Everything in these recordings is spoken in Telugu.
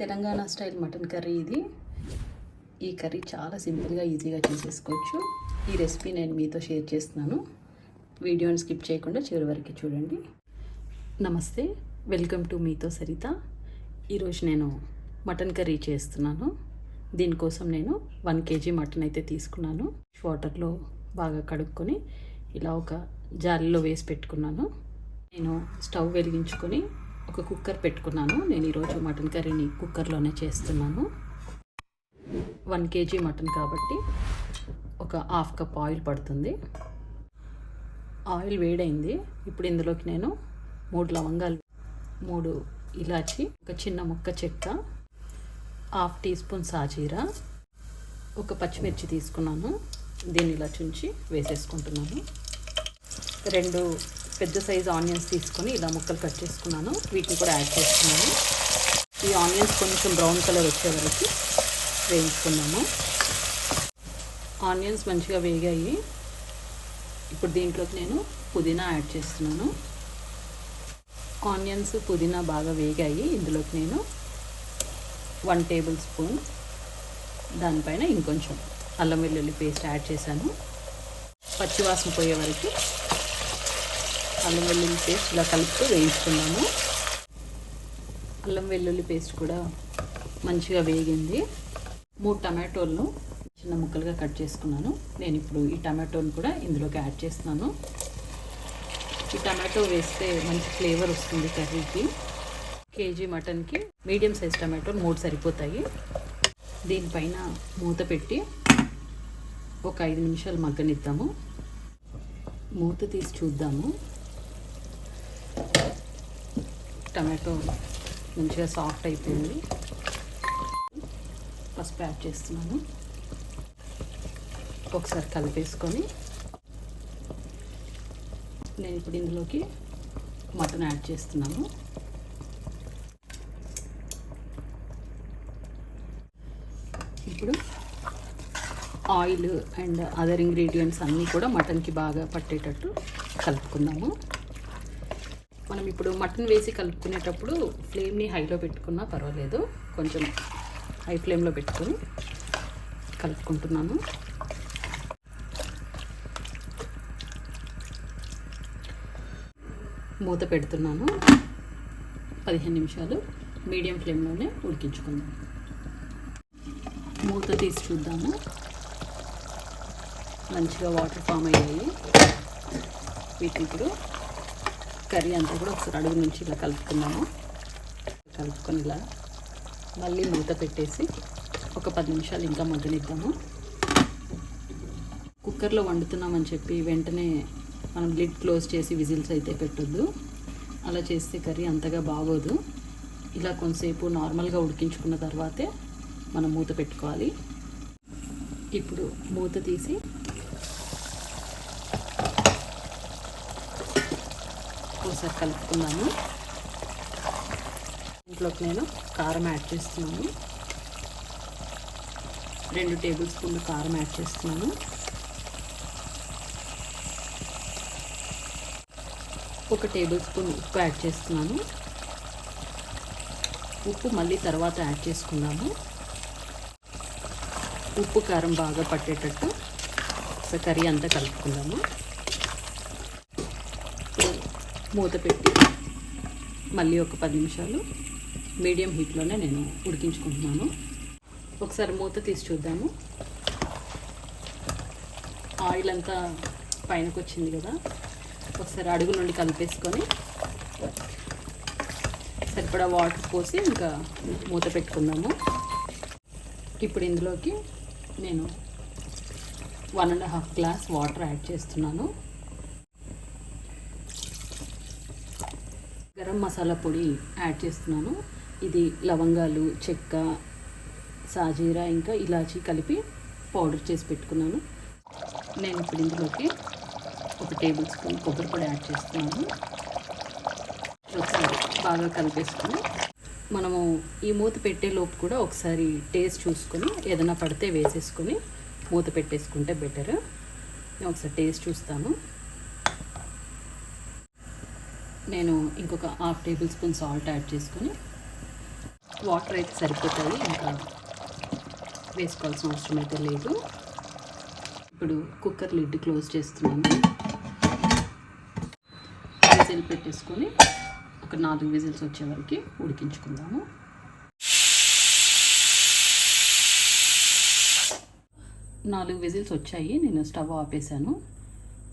తెలంగాణ స్టైల్ మటన్ కర్రీ ఇది. ఈ కర్రీ చాలా సింపుల్గా ఈజీగా చేసేసుకోవచ్చు. ఈ రెసిపీ నేను మీతో షేర్ చేస్తున్నాను. వీడియోని స్కిప్ చేయకుండా చివరి వరకు చూడండి. నమస్తే వెల్కమ్ టు మీతో సరిత. ఈరోజు నేను మటన్ కర్రీ చేస్తున్నాను. దీనికోసం నేను వన్ కేజీ మటన్ అయితే తీసుకున్నాను. వాటర్లో బాగా కడుక్కొని ఇలా ఒక జాలిలో వేసి పెట్టుకున్నాను. నేను స్టవ్ వెలిగించుకొని ఒక కుక్కర్ పెట్టుకున్నాను. నేను ఈరోజు మటన్ కర్రీని కుక్కర్లోనే చేస్తున్నాను. వన్ కేజీ మటన్ కాబట్టి ఒక హాఫ్ కప్ ఆయిల్ పడుతుంది. ఆయిల్ వేడైంది. ఇప్పుడు ఇందులోకి నేను మూడు లవంగాలు మూడు ఇలాచి ఒక చిన్న ముక్క చెక్క హాఫ్ టీ స్పూన్ సాజీరా ఒక పచ్చిమిర్చి తీసుకున్నాను. దీన్ని ఇలా చుంచి వేసేసుకుంటున్నాను. రెండు పెద్ద సైజ్ ఆనియన్స్ తీసుకొని ఇలా ముక్కలు కట్ చేసుకున్నాను. వీటిని కూడా యాడ్ చేసుకున్నాను. ఈ ఆనియన్స్ కొంచెం బ్రౌన్ కలర్ వచ్చే వరకు వేయించుకున్నాము. ఆనియన్స్ మంచిగా వేగాయి. ఇప్పుడు దీంట్లోకి నేను పుదీనా యాడ్ చేస్తున్నాను. ఆనియన్స్ పుదీనా బాగా వేగాయి. ఇందులోకి నేను వన్ టేబుల్ స్పూన్ దానిపైన ఇంకొంచెం అల్లం వెల్లుల్లి పేస్ట్ యాడ్ చేశాను. పచ్చివాసన పోయే వరకు అల్లం వెల్లుల్లి పేస్ట్ ఇలా కలుపుతూ వేయించుకున్నాము. అల్లం వెల్లుల్లి పేస్ట్ కూడా మంచిగా వేగింది. మూడు టమాటోలను చిన్న ముక్కలుగా కట్ చేసుకున్నాను. నేను ఇప్పుడు ఈ టమాటోని కూడా ఇందులోకి యాడ్ చేస్తున్నాను. ఈ టమాటో వేస్తే మంచి ఫ్లేవర్ వస్తుంది కర్రీకి. కేజీ మటన్కి మీడియం సైజ్ టమాటో మూడు సరిపోతాయి. దీనిపైన మూత పెట్టి ఒక ఐదు నిమిషాలు మగ్గనిద్దాము. మూత తీసి చూద్దాము. టమాటో మంచిగా సాఫ్ట్ అయిపోయింది. పసుపు యాడ్ చేస్తున్నాను. ఒకసారి కలిపేసుకొని నేను ఇప్పుడు ఇందులోకి మటన్ యాడ్ చేస్తున్నాను. ఇప్పుడు ఆయిల్ అండ్ అదర్ ఇంగ్రీడియంట్స్ అన్నీ కూడా మటన్కి బాగా పట్టేటట్టు కలుపుకుందాము. మనం ఇప్పుడు మటన్ వేసి కలుపుకునేటప్పుడు ఫ్లేమ్ని హైలో పెట్టుకున్నా పర్వాలేదు. కొంచెం హై ఫ్లేమ్లో పెట్టుకొని కలుపుకుంటున్నాను. మూత పెడుతున్నాను. పదిహేను నిమిషాలు మీడియం ఫ్లేమ్లోనే ఉడికించుకుందాం. మూత తీసి చూద్దాము. మంచిగా వాటర్ ఫామ్ అయ్యాయి. వీటిని ఇప్పుడు కర్రీ అంతా కూడా ఒకసారి అడుగు నుంచి ఇలా కలుపుకున్నాము కలుపుకొని ఇలా మళ్ళీ మూత పెట్టేసి ఒక పది నిమిషాలు ఇంకా మగ్గనిద్దాము. కుక్కర్లో వండుతున్నామని చెప్పి వెంటనే మనం లిడ్ క్లోజ్ చేసి విజిల్స్ అయితే పెట్టొద్దు. అలా చేస్తే కర్రీ అంతగా బాగోదు. ఇలా కొంతసేపు నార్మల్గా ఉడికించుకున్న తర్వాతే మనం మూత పెట్టుకోవాలి. ఇప్పుడు మూత తీసి ఒకసారి కలుపుకుందాము. ఇంట్లోకి నేను కారం యాడ్ చేస్తున్నాను. రెండు టేబుల్ స్పూన్లు కారం యాడ్ చేస్తున్నాను. ఒక టేబుల్ స్పూన్ ఉప్పు యాడ్ చేస్తున్నాను. ఉప్పు మళ్ళీ తర్వాత యాడ్ చేసుకున్నాము ఉప్పు కారం బాగా పట్టేటట్టు కర్రీ అంతా కలుపుకుందాము. మూత పెట్టి మళ్ళీ ఒక పది నిమిషాలు మీడియం హీట్లోనే నేను ఉడికించుకుంటున్నాను. ఒకసారి మూత తీసి చూద్దాము. ఆయిల్ అంతా పైనకు వచ్చింది కదా ఒకసారి అడుగు నుండి కలిపేసుకొని సరిపడా వాటర్ పోసి ఇంకా మూత పెట్టుకుందాము. ఇప్పుడు ఇందులోకి నేను one and half glass water add చేస్తున్నాను. గరం మసాలా పొడి యాడ్ చేస్తున్నాను. ఇది లవంగాలు చెక్క సాజీరా ఇంకా ఇలాచీ కలిపి పౌడర్ చేసి పెట్టుకున్నాను. నేను ఇప్పుడు ఇందులోకి ఒక టేబుల్ స్పూన్ కొబ్బరి పొడి యాడ్ చేస్తున్నాను. ఒకసారి బాగా కలిపేసుకొని మనము ఈ మూత పెట్టే లోపు కూడా ఒకసారి టేస్ట్ చూసుకొని ఏదైనా పడితే వేసేసుకొని మూత పెట్టేసుకుంటే బెటర్. నేను ఒకసారి టేస్ట్ చూస్తాను. నేను ఇంకొక half table spoon salt add చేసుకొని వాటర్ అయితే సరిపోతాయి ఇంకా వేసుకోవాల్సిన అవసరం అయితే లేదు. ఇప్పుడు కుక్కర్ లిడ్ క్లోజ్ చేస్తున్నాను. విజిల్ పెట్టేసుకొని ఒక నాలుగు విజిల్స్ వచ్చే వరకు ఉడికించుకుందాము. నాలుగు విజిల్స్ వచ్చాయి నేను స్టవ్ ఆపేసాను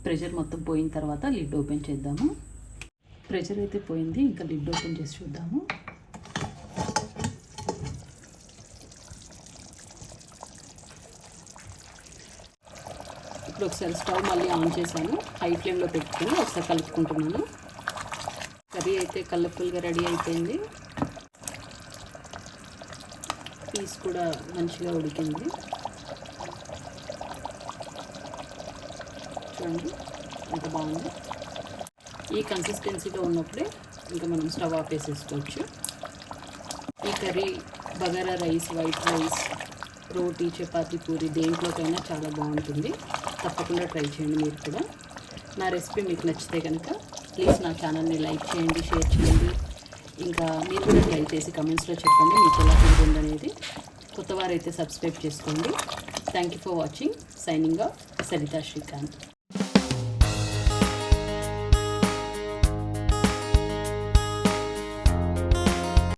ప్రెషర్ మొత్తం పోయిన తర్వాత లిడ్ ఓపెన్ చేద్దాము. ప్రెషర్ అయితే పోయింది ఇంకా లిడ్ ఓపెన్ చేసి చూద్దాము. ఇప్పుడు ఒకసారి స్టవ్ మళ్ళీ ఆన్ చేశాను హై ఫ్లేమ్లో పెట్టుకొని ఒకసారి కలుపుకుంటున్నాను. కర్రీ అయితే కలర్ఫుల్గా రెడీ అయిపోయింది. పీస్ కూడా మంచిగా ఉడికింది. చూడండి ఎంత బాగుంది. ఈ కన్సిస్టెన్సీలో ఉన్నప్పుడే ఇంకా మనం స్టవ్ ఆఫ్ వేసేసుకోవచ్చు ఈ curry bagara rice white rice రోటీ చపాతీ పూరి దేంట్లోకైనా చాలా బాగుంటుంది. తప్పకుండా ట్రై చేయండి మీరు కూడా. నా రెసిపీ మీకు నచ్చితే కనుక ప్లీజ్ నా ఛానల్ని లైక్ చేయండి షేర్ చేయండి. ఇంకా మీరు కూడా ట్రై చేసి కమెంట్స్లో చెప్పండి మీకు ఎలా ఉంటుంది అనేది కొత్త వారైతే సబ్స్క్రైబ్ చేసుకోండి. Thank you for watching signing off Saritha Srikanth